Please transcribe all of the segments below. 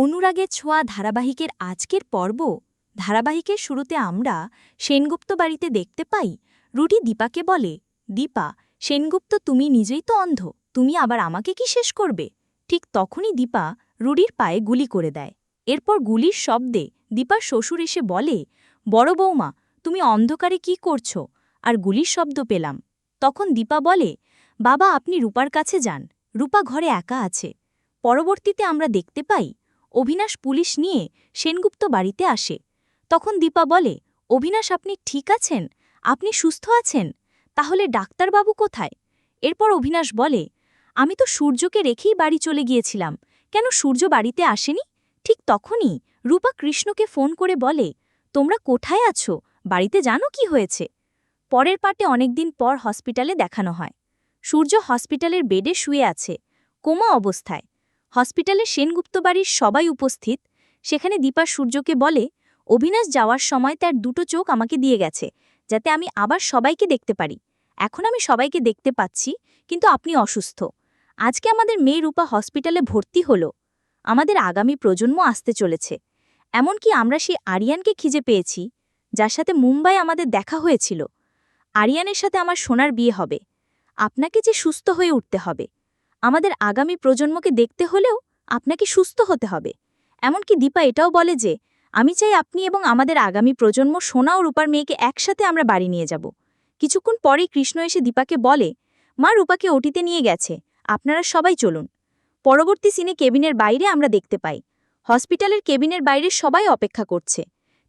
অনুরাগের ছোঁয়া ধারাবাহিকের আজকের পর্ব। ধারাবাহিকের শুরুতে আমরা সেনগুপ্ত বাড়িতে দেখতে পাই, রুটি দীপাকে বলে, দীপা, সেনগুপ্ত তুমি নিজেই তো অন্ধ, তুমি আবার আমাকে কি শেষ করবে? ঠিক তখনই দীপা রুডির পায়ে গুলি করে দেয়। এরপর গুলির শব্দে দীপার শ্বশুর এসে বলে, বড় বৌমা, তুমি অন্ধকারে কি করছ? আর গুলির শব্দ পেলাম। তখন দীপা বলে, বাবা, আপনি রূপার কাছে যান, রূপা ঘরে একা আছে। পরবর্তীতে আমরা দেখতে পাই অভিনাশ পুলিশ নিয়ে সেনগুপ্ত বাড়িতে আসে। তখন দীপা বলে অভিনাশ আপনি ঠিক আছেন? আপনি সুস্থ আছেন? তাহলে ডাক্তারবাবু কোথায়? এরপর অভিনাশ বলে, আমি তো সূর্যকে রেখেই বাড়ি চলে গিয়েছিলাম। কেন সূর্য বাড়িতে আসেনি? ঠিক তখনই রূপা কৃষ্ণকে ফোন করে বলে, তোমরা কোথায় আছো? বাড়িতে জানো কি হয়েছে? পরের পাটে অনেকদিন পর হসপিটালে দেখানো হয়। সূর্য হসপিটালের বেডে শুয়ে আছে। কোমা অবস্থায়। হসপিটালে সেনগুপ্ত বাড়ির সবাই উপস্থিত। সেখানে দীপা সূর্যকে বলে অভিনাশ যাওয়ার সময় তার দুটো চোখ আমাকে দিয়ে গেছে, যাতে আমি আবার সবাইকে দেখতে পারি। এখন আমি সবাইকে দেখতে পাচ্ছি, কিন্তু আপনি অসুস্থ। আজকে আমাদের মেয়ে রূপা হসপিটালে ভর্তি হলো। আমাদের আগামী প্রজন্ম আসতে চলেছে। এমনকি আমরা সেই আরিয়ানকে খিজে পেয়েছি, যার সাথে মুম্বাই আমাদের দেখা হয়েছিল। আরিয়ানের সাথে আমার সোনার বিয়ে হবে। আপনাকে যে সুস্থ হয়ে উঠতে হবে। আমাদের আগামী প্রজন্মকে দেখতে হলেও আপনাকে সুস্থ হতে হবে। এমনকি দীপা এটাও বলে যে, আমি চাই আপনি এবং আমাদের আগামী প্রজন্ম সোনা ও রূপার মেয়েকে একসাথে আমরা বাড়ি নিয়ে যাব। কিছুক্ষণ পরেই কৃষ্ণ এসে দীপাকে বলে, মা, রূপাকে ওটিতে নিয়ে গেছে। আপনারা সবাই চলুন। পরবর্তী সিনে কেবিনের বাইরে আমরা দেখতে পাই। হসপিটালের কেবিনের বাইরে সবাই অপেক্ষা করছে।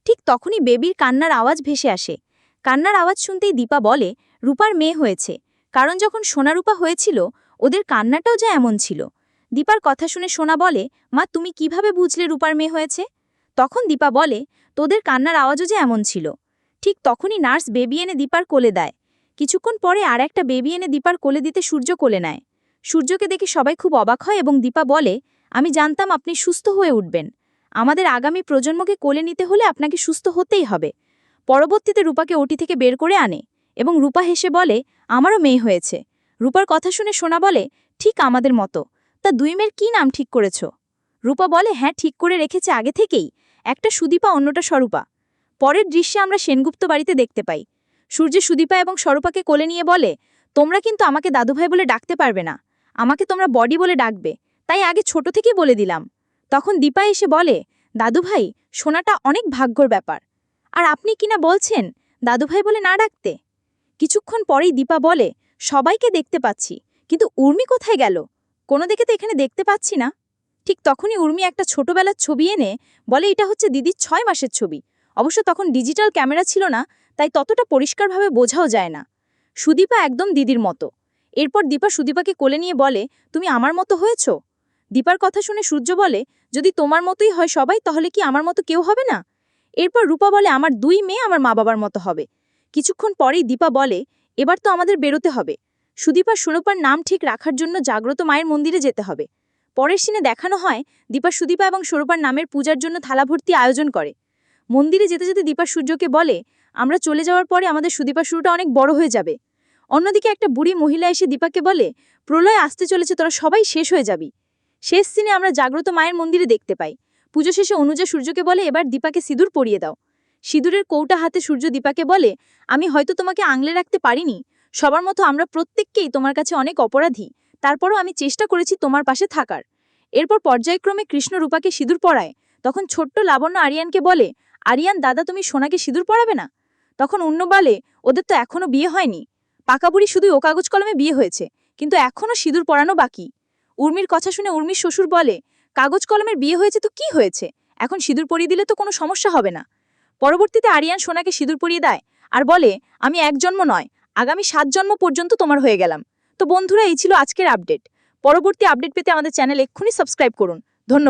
ঠিক তখনই বেবির কান্নার আওয়াজ ভেসে আসে। কান্নার আওয়াজ শুনতেই দীপা বলে, রূপার মেয়ে হয়েছে। কারণ যখন সোনারূপা হয়েছিল ওদের কান্নাটাও যা এমন ছিল। দীপার কথা শুনে সোনা বলে, মা, তুমি কীভাবে বুঝলে রূপার মেয়ে হয়েছে? তখন দীপা বলে, তোদের কান্নার আওয়াজও যে এমন ছিল। ঠিক তখনই নার্স বেবি এনে দীপার কোলে দেয়। কিছুক্ষণ পরে আর একটা বেবি এনে দীপার কোলে দিতে সূর্য কোলে নেয়। সূর্যকে দেখে সবাই খুব অবাক হয় এবং দীপা বলে, আমি জানতাম আপনি সুস্থ হয়ে উঠবেন। আমাদের আগামী প্রজন্মকে কোলে নিতে হলে আপনাকে সুস্থ হতেই হবে। পরবর্তীতে রূপাকে ওটি থেকে বের করে আনে। এবং রূপা হেসে বলে, আমারও মেয়ে হয়েছে। রূপার কথা শুনে সোনা বলে, ঠিক আমাদের মতো। তা দুই মেয়ের কী নাম ঠিক করেছ? রূপা বলে হ্যাঁ ঠিক করে রেখেছে আগে থেকেই। একটা সুদীপা, অন্যটা স্বরূপা। পরের দৃশ্যে আমরা সেনগুপ্ত বাড়িতে দেখতে পাই। সূর্য সুদীপা এবং স্বরূপাকে কোলে নিয়ে বলে, তোমরা কিন্তু আমাকে দাদুভাই বলে ডাকতে পারবে না। আমাকে তোমরা বডি বলে ডাকবে। তাই আগে ছোট থেকেই বলে দিলাম। তখন দীপা এসে বলে, দাদুভাই, সোনাটা অনেক ভাগ্যর ব্যাপার। আর আপনি কিনা বলছেন, দাদুভাই বলে না ডাকতে? কিছুক্ষণ পরেই দীপা বলে সবাইকে দেখতে পাচ্ছি। কিন্তু উর্মি কোথায় গেল? কোনো দিকে তো এখানে দেখতে পাচ্ছি না। ঠিক তখনই উর্মি একটা ছোটবেলার ছবি এনে বলে, এটা হচ্ছে দিদির ছয় মাসের ছবি। অবশ্য তখন ডিজিটাল ক্যামেরা ছিল না, তাই ততটা পরিষ্কারভাবে বোঝাও যায় না। সুদীপা একদম দিদির মতো। এরপর দীপা সুদীপাকে কোলে নিয়ে বলে, তুমি আমার মতো হয়েছ? দীপার কথা শুনে সূর্য বলে, যদি তোমার মতোই হয় সবাই, তাহলে কি আমার মতো কেউ হবে না? এরপর রূপা বলে, আমার দুই মেয়ে আমার মা বাবার মতো হবে। কিছুক্ষণ পরেই দীপা বলে এবার তো আমাদের বেরোতে হবে। সুদীপা সুরূপার নাম ঠিক রাখার জন্য জাগ্রত মায়ের মন্দিরে যেতে হবে। পরের সিনে দেখানো হয় দীপা, সুদীপা এবং স্বরূপার নামের পূজার জন্য থালা ভর্তি আয়োজন করে। মন্দিরে যেতে যেতে দীপা সূর্যকে বলে, আমরা চলে যাওয়ার পরে আমাদের সুদীপা শুরুটা অনেক বড় হয়ে যাবে। অন্যদিকে একটা বুড়ি মহিলা এসে দীপাকে বলে, প্রলয়, আসতে চলেছে, তোরা সবাই শেষ হয়ে যাবি। শেষ সিনে আমরা জাগ্রত মায়ের মন্দিরে দেখতে পাই। পুজো শেষে অনুজা সূর্যকে বলে, এবার দীপাকে সিঁদুর পরিয়ে দাও। সিঁদুরের কৌটা হাতে সূর্য দীপাকে বলে, আমি হয়তো তোমাকে আংলে রাখতে পারিনি। সবার মতো আমরা প্রত্যেককেই তোমার কাছে অনেক অপরাধী। তারপরও আমি চেষ্টা করেছি তোমার পাশে থাকার। এরপর পর্যায়ক্রমে কৃষ্ণ রূপাকে সিঁদুর পরায়। তখন ছোট্ট লাবণ্য আরিয়ানকে বলে, আরিয়ান, দাদা, তুমি সোনাকে সিঁদুর পরাবে না? তখন অন্য বলে, ওদের তো এখনও বিয়ে হয়নি। পাকাবুড়ি শুধুই ও কাগজ কলমে বিয়ে হয়েছে, কিন্তু এখনও সিঁদুর পরানো বাকি। উর্মির কথা শুনে উর্মির শ্বশুর বলে, কাগজ কলমের বিয়ে হয়েছে তো কি হয়েছে? এখন সিঁদুর পরিয়ে দিলে তো কোনো সমস্যা হবে না। পরবর্তীতে আরিয়ান সোনাকে সিঁদুর পরিয়ে দেয় আর বলে, আমি এক জন্ম নয়, আগামী সাত জন্ম পর্যন্ত তোমার হয়ে গেলাম। তো বন্ধুরা, এই ছিল আজকের আপডেট। পরবর্তী আপডেট পেতে আমাদের চ্যানেল এক্ষুনি সাবস্ক্রাইব করুন। ধন্যবাদ।